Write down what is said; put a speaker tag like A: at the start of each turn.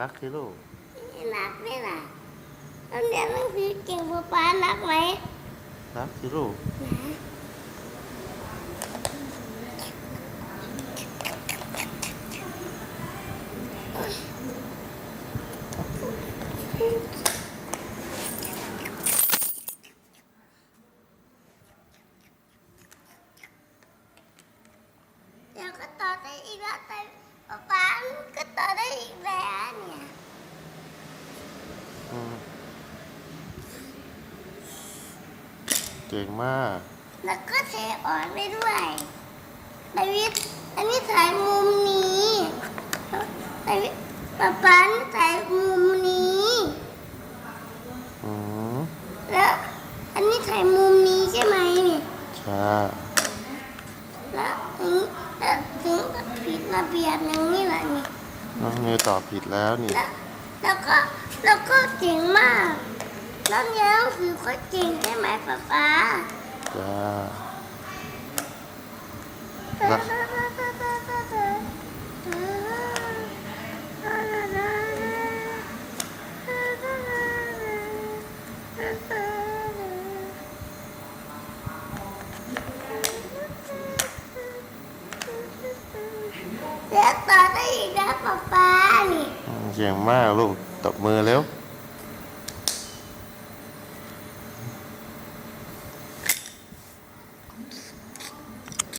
A: รักที่ลูก
B: รักไหมล่ะตอนเรียนหนังสือเก่งป๊าป๊ารักไหม
A: รักที่ลูก
B: เดี๋ยวก็ต่อได้อีกแล้วแต่ป๊าป๊าก็ต่อได้อีกแล้วเนี่ย
A: อืม เก่งมาก
B: แล้วก็เทออนไปด้วยไอวิทย์อันนี้ถ่ายมุมนี้ไอวิทย์ป๊าป๊านี่ถ่ายมุมนี้
A: อืม
B: แล้วอันนี้ถ่ายมุมนี้ใช่ไหมเนี่ย
A: ใช่
B: แล้วถึงแล้วถึงกับผิดระเบียบอย่างนี้แหละนี่
A: น้องเนยตอบผิดแล้วนี่
B: แล้วแล้วก็แล้วก็เก่งมากแล้วเรียนหนังสือก็เก่งใช่ไหมป๊าป๊า
A: จ้า
B: ป๊า
A: แล้ว
B: เดี๋ยวต่อได้อีกนะป๊าป๊านี่
A: อืมเก่งมากลูกตบมือเร็ว
B: เ